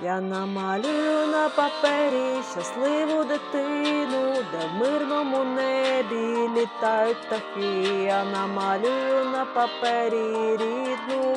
Я намалюю на папері щасливу дитину, де в мирному небі літають птахи. Я намалюю на папері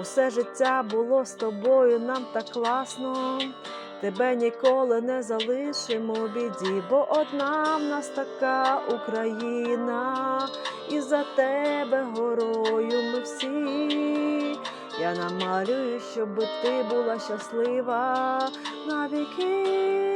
Усе життя було з тобою, нам так класно. Тебе ніколи не залишимо біді, бо одна в нас така Україна, і за тебе горою ми всі. Я намалюю, щоб ти була щаслива навіки.